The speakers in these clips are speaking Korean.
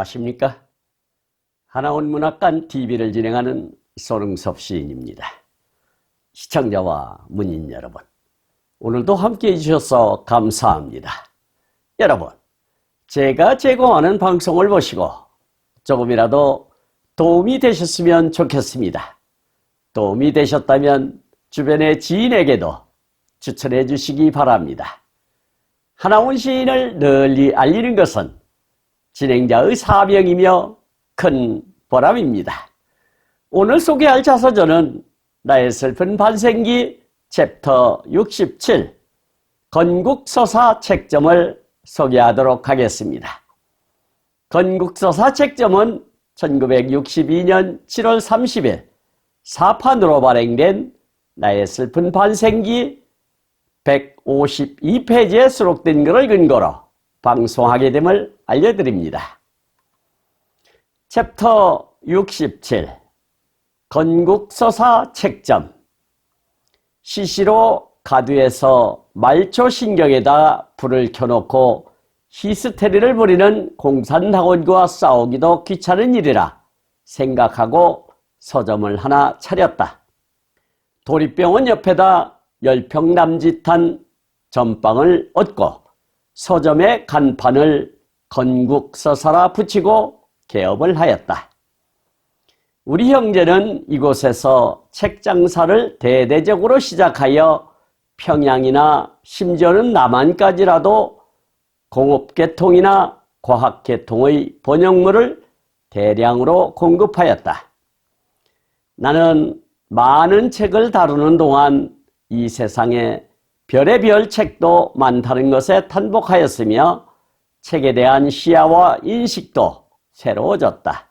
안녕하십니까? 하나원 문학관 TV를 진행하는 손흥섭 시인입니다. 시청자와 문인 여러분, 오늘도 함께 해주셔서 감사합니다. 여러분, 제가 제공하는 방송을 보시고 조금이라도 도움이 되셨으면 좋겠습니다. 도움이 되셨다면 주변의 지인에게도 추천해 주시기 바랍니다. 하나원 시인을 널리 알리는 것은 진행자의 사명이며 큰 보람입니다. 오늘 소개할 자서전은 나의 슬픈 반생기 챕터 67 건국서사 책점을 소개하도록 하겠습니다. 건국서사 책점은 1962년 7월 30일 사판으로 발행된 나의 슬픈 반생기 152페이지에 수록된 글을 근거로 방송하게 됨을 알려드립니다. 챕터 67 건국서사 책점 시시로 가두에서 말초신경에다 불을 켜놓고 히스테리를 부리는 공산당원과 싸우기도 귀찮은 일이라 생각하고 서점을 하나 차렸다. 도립병원 옆에다 열평 남짓한 전방을 얻고 서점의 간판을 건국서사라 붙이고 개업을 하였다. 우리 형제는 이곳에서 책 장사를 대대적으로 시작하여 평양이나 심지어는 남한까지라도 공업계통이나 과학계통의 번역물을 대량으로 공급하였다. 나는 많은 책을 다루는 동안 이 세상에 별의별 책도 많다는 것에 탄복하였으며 책에 대한 시야와 인식도 새로워졌다.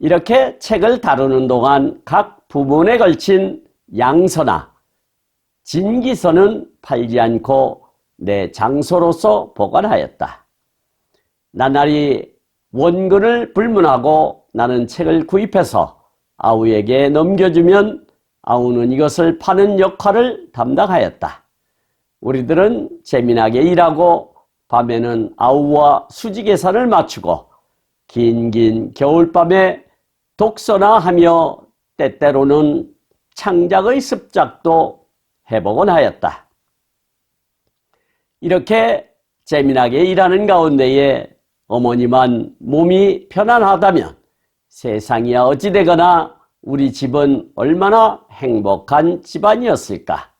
이렇게 책을 다루는 동안 각 부분에 걸친 양서나 진기서는 팔지 않고 내 장소로서 보관하였다. 나날이 원근을 불문하고 나는 책을 구입해서 아우에게 넘겨주면 아우는 이것을 파는 역할을 담당하였다. 우리들은 재미나게 일하고 밤에는 아우와 수지 계산을 맞추고 긴긴 겨울밤에 독서나 하며 때때로는 창작의 습작도 해보곤 하였다. 이렇게 재미나게 일하는 가운데에 어머니만 몸이 편안하다면 세상이야 어찌되거나 우리 집은 얼마나 행복한 집안이었을까.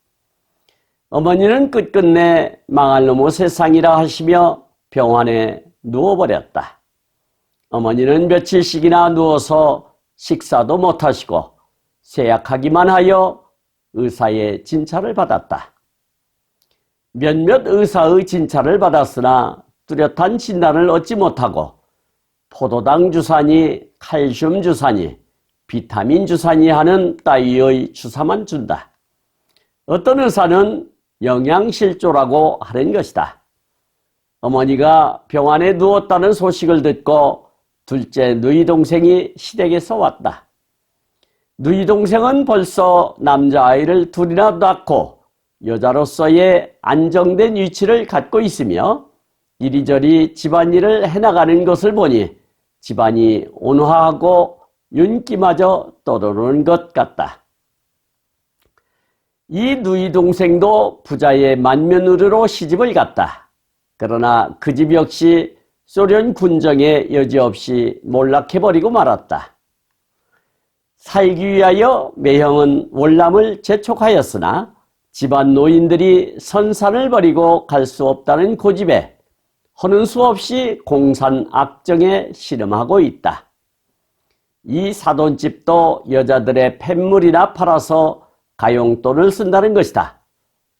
어머니는 끝끝내 망할 놈의 세상이라 하시며 병원에 누워버렸다. 어머니는 며칠씩이나 누워서 식사도 못하시고 쇠약하기만 하여 의사의 진찰을 받았다. 몇몇 의사의 진찰을 받았으나 뚜렷한 진단을 얻지 못하고 포도당 주사니 칼슘 주사니 비타민 주사니 하는 따위의 주사만 준다. 어떤 의사는 영양실조라고 하는 것이다. 어머니가 병원에 누웠다는 소식을 듣고 둘째 누이 동생이 시댁에서 왔다. 누이 동생은 벌써 남자아이를 둘이나 낳고 여자로서의 안정된 위치를 갖고 있으며 이리저리 집안일을 해나가는 것을 보니 집안이 온화하고 윤기마저 떠오르는 것 같다. 이 누이 동생도 부자의 만면으로 시집을 갔다. 그러나 그 집 역시 소련 군정에 여지없이 몰락해버리고 말았다. 살기 위하여 매형은 월남을 재촉하였으나 집안 노인들이 선산을 버리고 갈 수 없다는 고집에 허는 수 없이 공산 악정에 실험하고 있다. 이 사돈집도 여자들의 팻물이나 팔아서 가용돈을 쓴다는 것이다.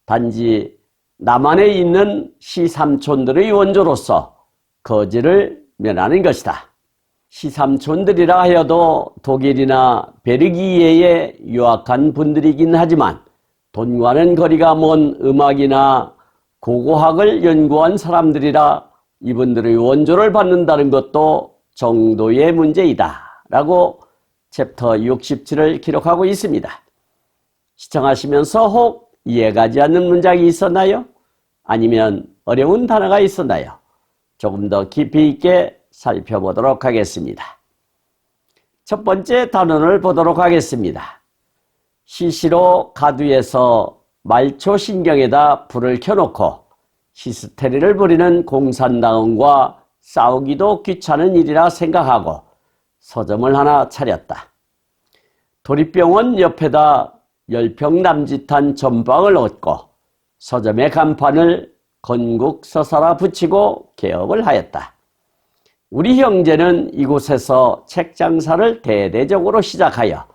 단지 남한에 있는 시삼촌들의 원조로서 거지를 면하는 것이다. 시삼촌들이라 하여도 독일이나 베르기에에 유학한 분들이긴 하지만 돈과는 거리가 먼 음악이나 고고학을 연구한 사람들이라 이분들의 원조를 받는다는 것도 정도의 문제이다. 라고 챕터 67을 기록하고 있습니다. 시청하시면서 혹 이해가지 않는 문장이 있었나요? 아니면 어려운 단어가 있었나요? 조금 더 깊이 있게 살펴보도록 하겠습니다. 첫 번째 단원을 보도록 하겠습니다. 시시로 가두에서 말초신경에다 불을 켜놓고 히스테리를 부리는 공산당원과 싸우기도 귀찮은 일이라 생각하고 서점을 하나 차렸다. 도립병원 옆에다 열평 남짓한 전방을 얻고 서점의 간판을 건국 서사라 붙이고 개업을 하였다. 우리 형제는 이곳에서 책 장사를 대대적으로 시작하여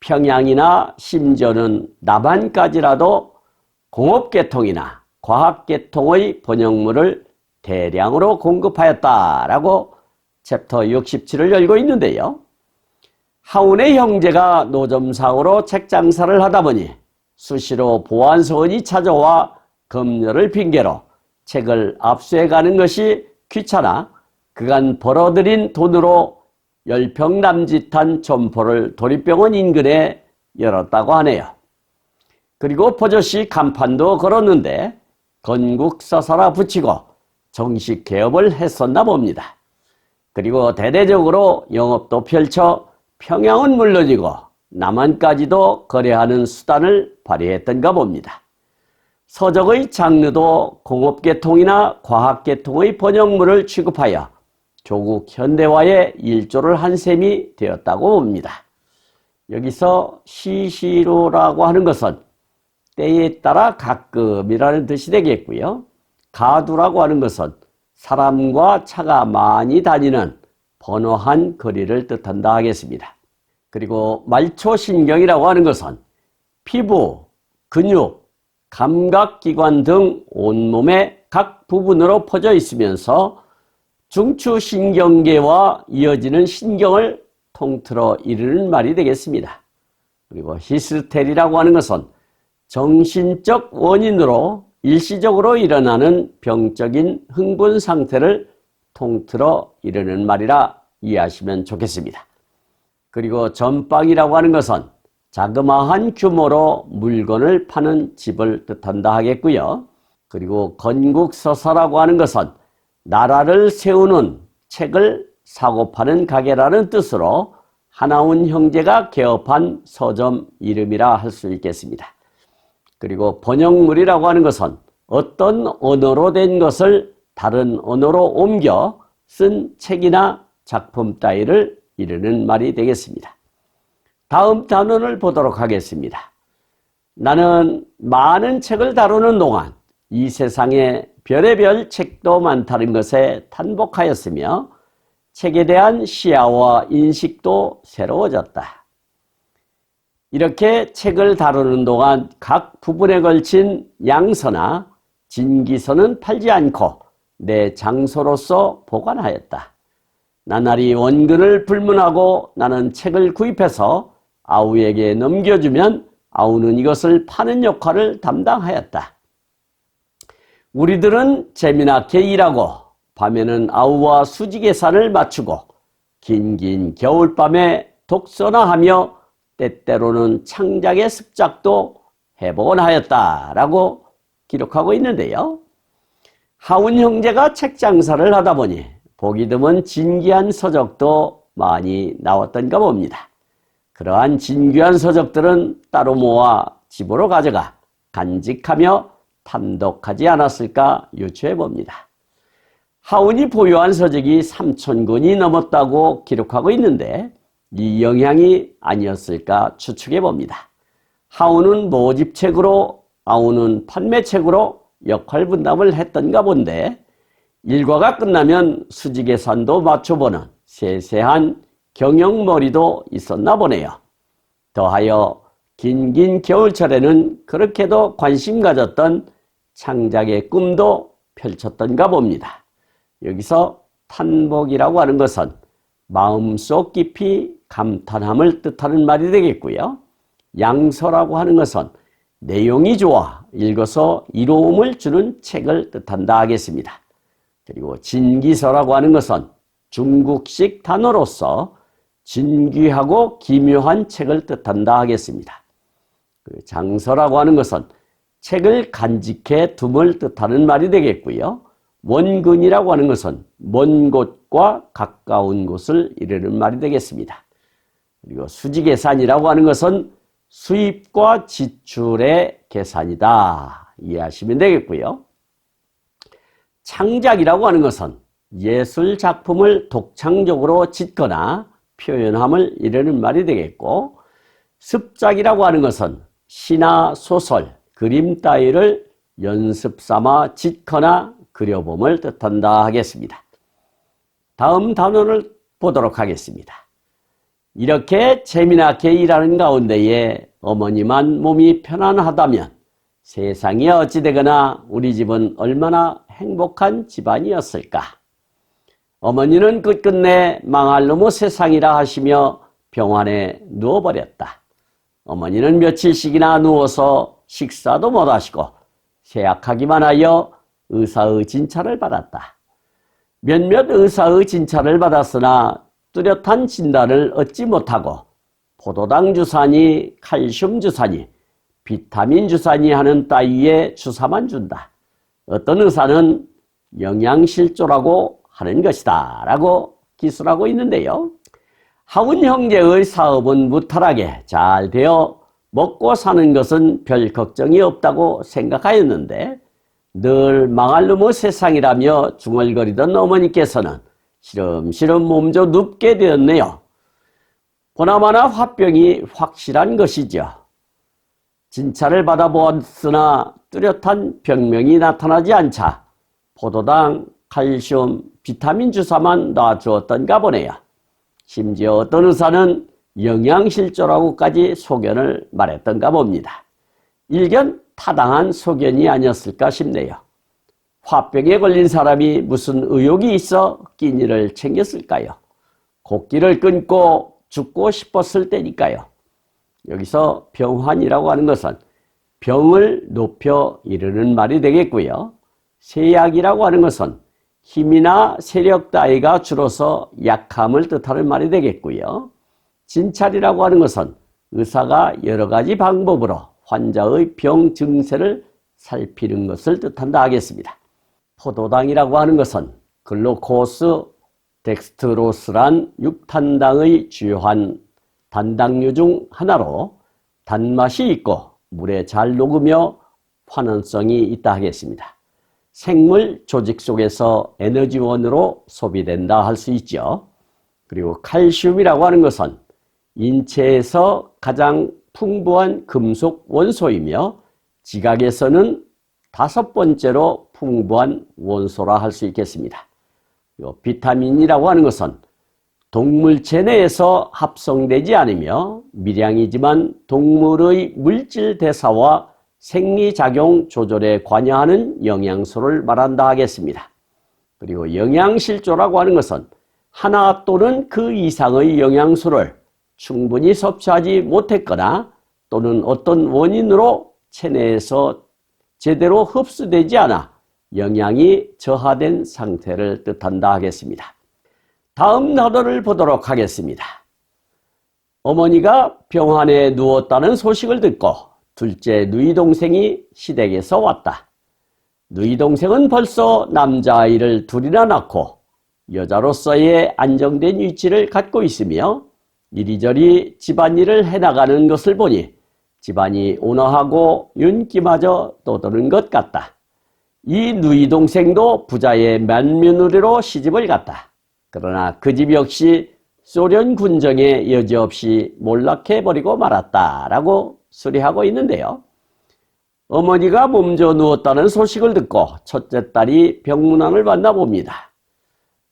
평양이나 심지어는 남한까지라도 공업계통이나 과학계통의 번역물을 대량으로 공급하였다라고 챕터 67을 열고 있는데요. 하운의 형제가 노점상으로 책 장사를 하다 보니 수시로 보안소원이 찾아와 검열을 핑계로 책을 압수해 가는 것이 귀찮아 그간 벌어들인 돈으로 열평 남짓한 점포를 도립병원 인근에 열었다고 하네요. 그리고 버젓이 간판도 걸었는데 건국 서사라 붙이고 정식 개업을 했었나 봅니다. 그리고 대대적으로 영업도 펼쳐 평양은 물론이고 남한까지도 거래하는 수단을 발휘했던가 봅니다. 서적의 장르도 공업계통이나 과학계통의 번역물을 취급하여 조국 현대화에 일조를 한 셈이 되었다고 봅니다. 여기서 시시로라고 하는 것은 때에 따라 가끔이라는 뜻이 되겠고요. 가두라고 하는 것은 사람과 차가 많이 다니는 번호한 거리를 뜻한다 하겠습니다. 그리고 말초신경이라고 하는 것은 피부, 근육, 감각기관 등 온몸의 각 부분으로 퍼져 있으면서 중추신경계와 이어지는 신경을 통틀어 이르는 말이 되겠습니다. 그리고 히스테리라고 하는 것은 정신적 원인으로 일시적으로 일어나는 병적인 흥분 상태를 통틀어 이르는 말이라 이해하시면 좋겠습니다. 그리고 전방이라고 하는 것은 자그마한 규모로 물건을 파는 집을 뜻한다 하겠고요. 그리고 건국서사라고 하는 것은 나라를 세우는 책을 사고 파는 가게라는 뜻으로 하나운 형제가 개업한 서점 이름이라 할 수 있겠습니다. 그리고 번역물이라고 하는 것은 어떤 언어로 된 것을 다른 언어로 옮겨 쓴 책이나 작품 따위를 이르는 말이 되겠습니다. 다음 단원을 보도록 하겠습니다. 나는 많은 책을 다루는 동안 이 세상에 별의별 책도 많다는 것에 탄복하였으며 책에 대한 시야와 인식도 새로워졌다. 이렇게 책을 다루는 동안 각 부분에 걸친 양서나 진기서는 팔지 않고 내 장소로서 보관하였다. 나날이 원근을 불문하고 나는 책을 구입해서 아우에게 넘겨주면 아우는 이것을 파는 역할을 담당하였다. 우리들은 재미나게 일하고 밤에는 아우와 수지 계산을 맞추고 긴긴 겨울밤에 독서나 하며 때때로는 창작의 습작도 해보곤 하였다라고 기록하고 있는데요. 하운 형제가 책 장사를 하다 보니 보기 드문 진귀한 서적도 많이 나왔던가 봅니다. 그러한 진귀한 서적들은 따로 모아 집으로 가져가 간직하며 탐독하지 않았을까 유추해 봅니다. 하운이 보유한 서적이 3천 권이 넘었다고 기록하고 있는데 이 영향이 아니었을까 추측해 봅니다. 하운은 모집책으로 아우는 판매책으로 역할 분담을 했던가 본데 일과가 끝나면 수지 계산도 맞춰보는 세세한 경영머리도 있었나 보네요. 더하여 긴긴 겨울철에는 그렇게도 관심 가졌던 창작의 꿈도 펼쳤던가 봅니다. 여기서 탄복이라고 하는 것은 마음속 깊이 감탄함을 뜻하는 말이 되겠고요. 양서라고 하는 것은 내용이 좋아 읽어서 이로움을 주는 책을 뜻한다 하겠습니다. 그리고 진기서라고 하는 것은 중국식 단어로서 진귀하고 기묘한 책을 뜻한다 하겠습니다. 그 장서라고 하는 것은 책을 간직해 둠을 뜻하는 말이 되겠고요. 원근이라고 하는 것은 먼 곳과 가까운 곳을 이르는 말이 되겠습니다. 그리고 수지 계산이라고 하는 것은 수입과 지출의 계산이다. 이해하시면 되겠고요. 창작이라고 하는 것은 예술 작품을 독창적으로 짓거나 표현함을 이르는 말이 되겠고 습작이라고 하는 것은 시나 소설, 그림 따위를 연습 삼아 짓거나 그려봄을 뜻한다 하겠습니다. 다음 단원을 보도록 하겠습니다. 이렇게 재미나게 일하는 가운데에 어머니만 몸이 편안하다면 세상이 어찌되거나 우리 집은 얼마나 행복한 집안이었을까. 어머니는 끝끝내 망할 놈의 세상이라 하시며 병원에 누워버렸다. 어머니는 며칠씩이나 누워서 식사도 못하시고 쇠약하기만 하여 의사의 진찰을 받았다. 몇몇 의사의 진찰을 받았으나 뚜렷한 진단을 얻지 못하고 포도당 주사니 칼슘 주사니 비타민 주사니 하는 따위의 주사만 준다. 어떤 의사는 영양실조라고 하는 것이다 라고 기술하고 있는데요. 하운 형제의 사업은 무탈하게 잘 되어 먹고 사는 것은 별 걱정이 없다고 생각하였는데 늘 망할 놈의 세상이라며 중얼거리던 어머니께서는 시름시름 몸져 눕게 되었네요. 보나마나 화병이 확실한 것이죠. 진찰을 받아보았으나 뚜렷한 병명이 나타나지 않자 포도당, 칼슘, 비타민 주사만 놔주었던가 보네요. 심지어 어떤 의사는 영양실조라고까지 소견을 말했던가 봅니다. 일견 타당한 소견이 아니었을까 싶네요. 화병에 걸린 사람이 무슨 의욕이 있어 끼니를 챙겼을까요? 곡기를 끊고 죽고 싶었을 때니까요. 여기서 병환이라고 하는 것은 병을 높여 이르는 말이 되겠고요. 세약이라고 하는 것은 힘이나 세력 따위가 줄어서 약함을 뜻하는 말이 되겠고요. 진찰이라고 하는 것은 의사가 여러 가지 방법으로 환자의 병 증세를 살피는 것을 뜻한다 하겠습니다. 포도당이라고 하는 것은 글루코스 덱스트로스란 육탄당의 주요한 단당류 중 하나로 단맛이 있고 물에 잘 녹으며 환원성이 있다 하겠습니다. 생물 조직 속에서 에너지원으로 소비된다 할 수 있죠. 그리고 칼슘이라고 하는 것은 인체에서 가장 풍부한 금속 원소이며 지각에서는 다섯 번째로 풍부한 원소라 할 수 있겠습니다. 비타민이라고 하는 것은 동물 체 내에서 합성되지 않으며 미량이지만 동물의 물질 대사와 생리작용 조절에 관여하는 영양소를 말한다 하겠습니다. 그리고 영양실조라고 하는 것은 하나 또는 그 이상의 영양소를 충분히 섭취하지 못했거나 또는 어떤 원인으로 체내에서 제대로 흡수되지 않아 영양이 저하된 상태를 뜻한다 하겠습니다. 다음 나도를 보도록 하겠습니다. 어머니가 병환에 누웠다는 소식을 듣고 둘째 누이 동생이 시댁에서 왔다. 누이 동생은 벌써 남자아이를 둘이나 낳고 여자로서의 안정된 위치를 갖고 있으며 이리저리 집안일을 해나가는 것을 보니 집안이 온화하고 윤기마저 떠도는 것 같다. 이 누이 동생도 부자의 만며느리로 시집을 갔다. 그러나 그 집 역시 소련 군정에 여지없이 몰락해버리고 말았다라고 수리하고 있는데요. 어머니가 몸져 누웠다는 소식을 듣고 첫째 딸이 병문안을 만나 봅니다.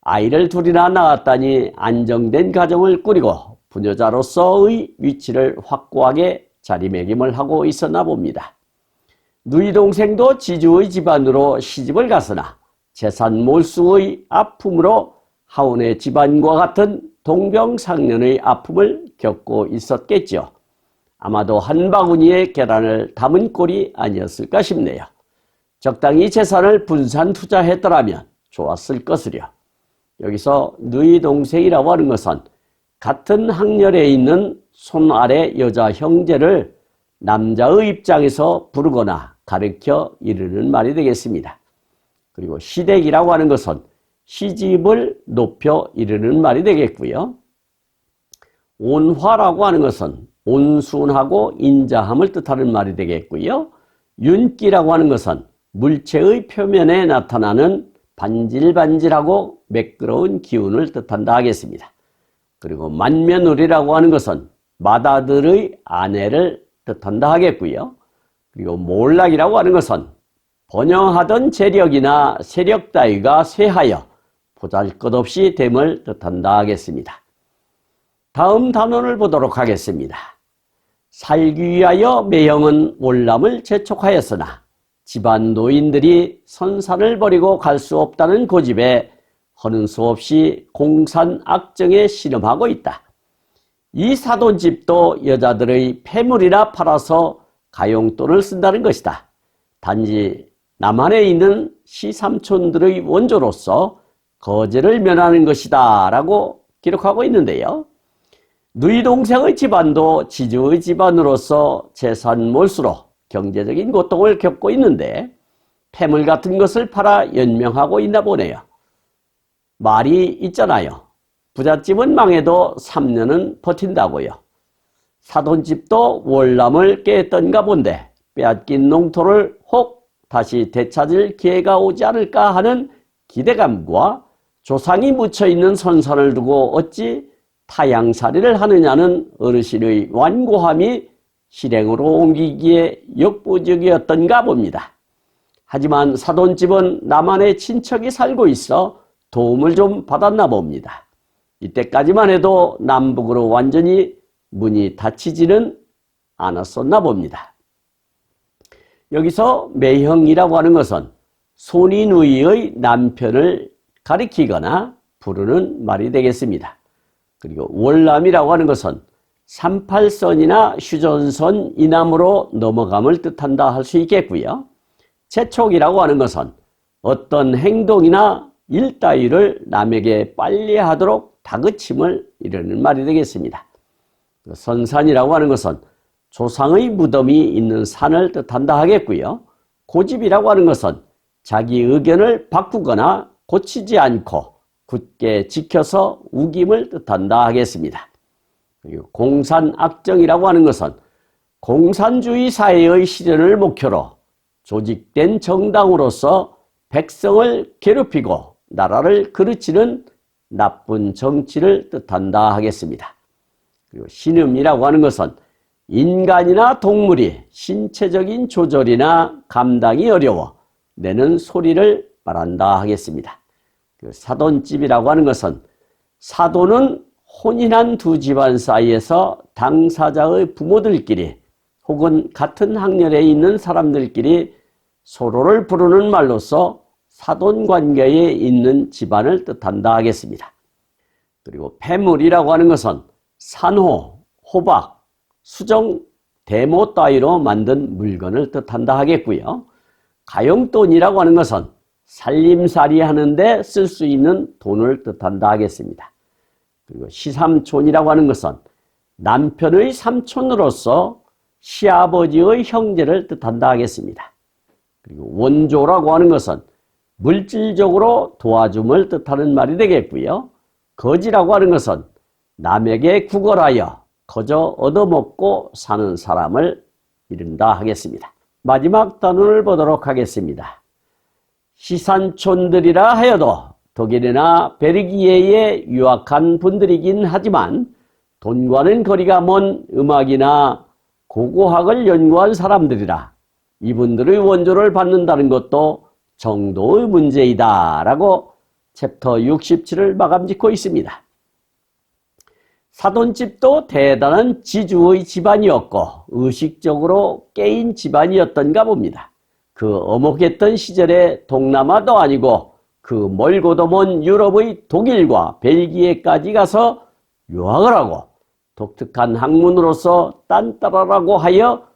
아이를 둘이나 낳았다니 안정된 가정을 꾸리고 부녀자로서의 위치를 확고하게 자리매김을 하고 있었나 봅니다. 누이 동생도 지주의 집안으로 시집을 갔으나 재산 몰수의 아픔으로 하온의 집안과 같은 동병상련의 아픔을 겪고 있었겠죠. 아마도 한 바구니의 계란을 담은 꼴이 아니었을까 싶네요. 적당히 재산을 분산 투자했더라면 좋았을 것으려. 여기서 누이 동생이라고 하는 것은 같은 학렬에 있는 손 아래 여자 형제를 남자의 입장에서 부르거나 가르쳐 이르는 말이 되겠습니다. 그리고 시댁이라고 하는 것은 시집을 높여 이르는 말이 되겠고요. 온화라고 하는 것은 온순하고 인자함을 뜻하는 말이 되겠고요. 윤기라고 하는 것은 물체의 표면에 나타나는 반질반질하고 매끄러운 기운을 뜻한다 하겠습니다. 그리고 만면우리라고 하는 것은 마다들의 아내를 뜻한다 하겠고요. 그리고 몰락이라고 하는 것은 번영하던 재력이나 세력 따위가 쇠하여 보잘것없이 됨을 뜻한다 하겠습니다. 다음 단원을 보도록 하겠습니다. 살기 위하여 매형은 월남을 재촉하였으나 집안 노인들이 선산을 버리고 갈 수 없다는 고집에 하는 수 없이 공산 악정에 신음하고 있다. 이 사돈집도 여자들의 폐물이나 팔아서 가용돈을 쓴다는 것이다. 단지 남한에 있는 시삼촌들의 원조로서 거제를 면하는 것이다 라고 기록하고 있는데요. 누이 동생의 집안도 지주의 집안으로서 재산 몰수로 경제적인 고통을 겪고 있는데 폐물 같은 것을 팔아 연명하고 있나 보네요. 말이 있잖아요. 부잣집은 망해도 3년은 버틴다고요. 사돈집도 월남을 깼던가 본데 빼앗긴 농토를 혹 다시 되찾을 기회가 오지 않을까 하는 기대감과 조상이 묻혀있는 선산을 두고 어찌 타양살이를 하느냐는 어르신의 완고함이 실행으로 옮기기에 역부족이었던가 봅니다. 하지만 사돈집은 남한의 친척이 살고 있어 도움을 좀 받았나 봅니다. 이때까지만 해도 남북으로 완전히 문이 닫히지는 않았었나 봅니다. 여기서 매형이라고 하는 것은 손인우이의 남편을 가리키거나 부르는 말이 되겠습니다. 그리고 월남이라고 하는 것은 38선이나 휴전선 이남으로 넘어감을 뜻한다 할 수 있겠고요. 재촉이라고 하는 것은 어떤 행동이나 일 따위를 남에게 빨리 하도록 다그침을 이르는 말이 되겠습니다. 그 선산이라고 하는 것은 조상의 무덤이 있는 산을 뜻한다 하겠고요. 고집이라고 하는 것은 자기 의견을 바꾸거나 고치지 않고 굳게 지켜서 우김을 뜻한다 하겠습니다. 공산악정이라고 하는 것은 공산주의 사회의 실현을 목표로 조직된 정당으로서 백성을 괴롭히고 나라를 그르치는 나쁜 정치를 뜻한다 하겠습니다. 그리고 신음이라고 하는 것은 인간이나 동물이 신체적인 조절이나 감당이 어려워 내는 소리를 말한다 하겠습니다. 그 사돈집이라고 하는 것은 사돈은 혼인한 두 집안 사이에서 당사자의 부모들끼리 혹은 같은 학년에 있는 사람들끼리 서로를 부르는 말로서 사돈 관계에 있는 집안을 뜻한다 하겠습니다. 그리고 폐물이라고 하는 것은 산호, 호박, 수정, 대모 따위로 만든 물건을 뜻한다 하겠고요. 가용돈이라고 하는 것은 살림살이 하는데 쓸 수 있는 돈을 뜻한다 하겠습니다. 그리고 시삼촌이라고 하는 것은 남편의 삼촌으로서 시아버지의 형제를 뜻한다 하겠습니다. 그리고 원조라고 하는 것은 물질적으로 도와줌을 뜻하는 말이 되겠고요. 거지라고 하는 것은 남에게 구걸하여 거저 얻어먹고 사는 사람을 이른다 하겠습니다. 마지막 단원을 보도록 하겠습니다. 시산촌들이라 하여도 독일이나 베르기에에 유학한 분들이긴 하지만 돈과는 거리가 먼 음악이나 고고학을 연구한 사람들이라 이분들의 원조를 받는다는 것도 정도의 문제이다 라고 챕터 67을 마감 짓고 있습니다. 사돈집도 대단한 지주의 집안이었고 의식적으로 깨인 집안이었던가 봅니다. 그 어목했던 시절에 동남아도 아니고 그 멀고도 먼 유럽의 독일과 벨기에까지 가서 유학을 하고 독특한 학문으로서 딴따라라고 하여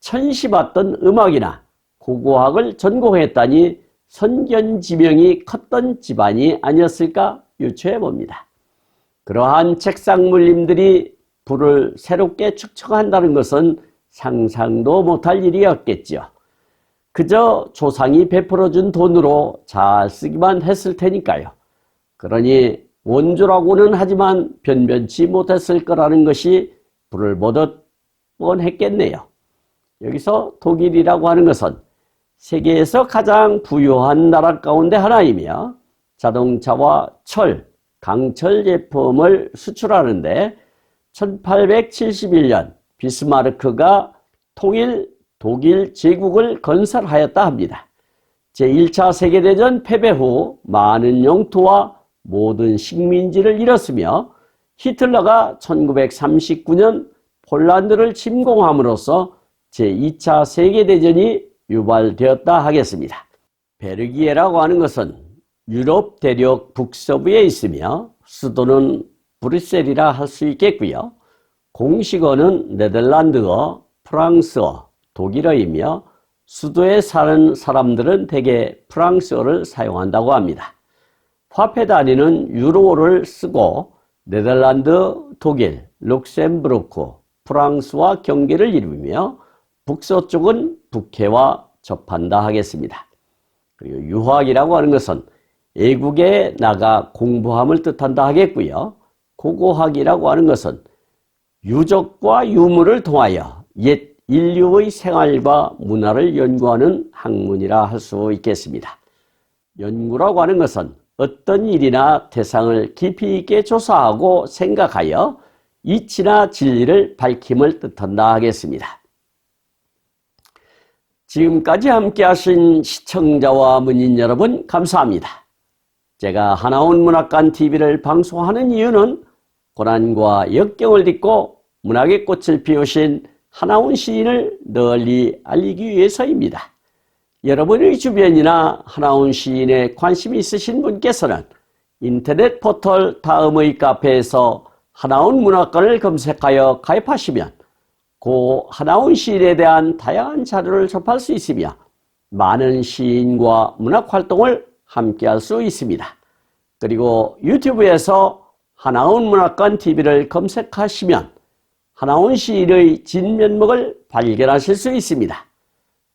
천시받던 음악이나 고고학을 전공했다니 선견지명이 컸던 집안이 아니었을까 유추해 봅니다. 그러한 책상 물림들이 불을 새롭게 축적한다는 것은 상상도 못할 일이었겠죠. 그저 조상이 베풀어준 돈으로 잘 쓰기만 했을 테니까요. 그러니 원조라고는 하지만 변변치 못했을 거라는 것이 불을 보듯 뻔했겠네요. 여기서 독일이라고 하는 것은 세계에서 가장 부유한 나라 가운데 하나이며 자동차와 철, 강철 제품을 수출하는데 1871년 비스마르크가 통일 독일 제국을 건설하였다 합니다. 제1차 세계대전 패배 후 많은 영토와 모든 식민지를 잃었으며 히틀러가 1939년 폴란드를 침공함으로써 제2차 세계대전이 유발되었다 하겠습니다. 베르기에라고 하는 것은 유럽 대륙 북서부에 있으며 수도는 브뤼셀이라 할 수 있겠고요. 공식어는 네덜란드어, 프랑스어, 독일어이며 수도에 사는 사람들은 대개 프랑스어를 사용한다고 합니다. 화폐 단위는 유로를 쓰고 네덜란드, 독일, 룩셈부르크, 프랑스와 경계를 이루며 북서쪽은 북해와 접한다 하겠습니다. 그리고 유학이라고 하는 것은 외국에 나가 공부함을 뜻한다 하겠고요. 고고학이라고 하는 것은 유적과 유물을 통하여 옛 인류의 생활과 문화를 연구하는 학문이라 할 수 있겠습니다. 연구라고 하는 것은 어떤 일이나 대상을 깊이 있게 조사하고 생각하여 이치나 진리를 밝힘을 뜻한다 하겠습니다. 지금까지 함께 하신 시청자와 문인 여러분 감사합니다. 제가 하나원 문학관 TV를 방송하는 이유는 고난과 역경을 딛고 문학의 꽃을 피우신 하나원 시인을 널리 알리기 위해서입니다. 여러분의 주변이나 하나원 시인에 관심이 있으신 분께서는 인터넷 포털 다음의 카페에서 하나원 문학관을 검색하여 가입하시면 고 하나원 시인에 대한 다양한 자료를 접할 수 있으며 많은 시인과 문학 활동을 함께 할 수 있습니다. 그리고 유튜브에서 하나원 문학관 TV를 검색하시면 하나원 시인의 진면목을 발견하실 수 있습니다.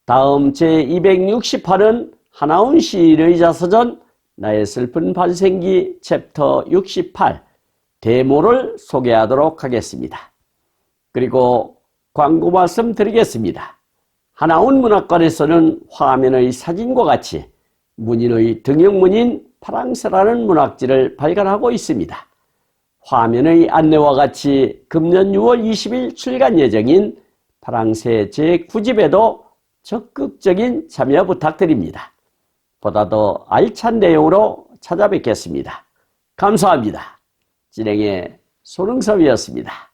다음 제268은 하나원 시인의 자서전 나의 슬픈 반생기 챕터 68 데모를 소개하도록 하겠습니다. 그리고 광고 말씀 드리겠습니다. 하나원 문학관에서는 화면의 사진과 같이 문인의 등용문인 파랑새라는 문학지를 발간하고 있습니다. 화면의 안내와 같이 금년 6월 20일 출간 예정인 파랑새 제9집에도 적극적인 참여 부탁드립니다. 보다 더 알찬 내용으로 찾아뵙겠습니다. 감사합니다. 진행의 손흥섭이었습니다.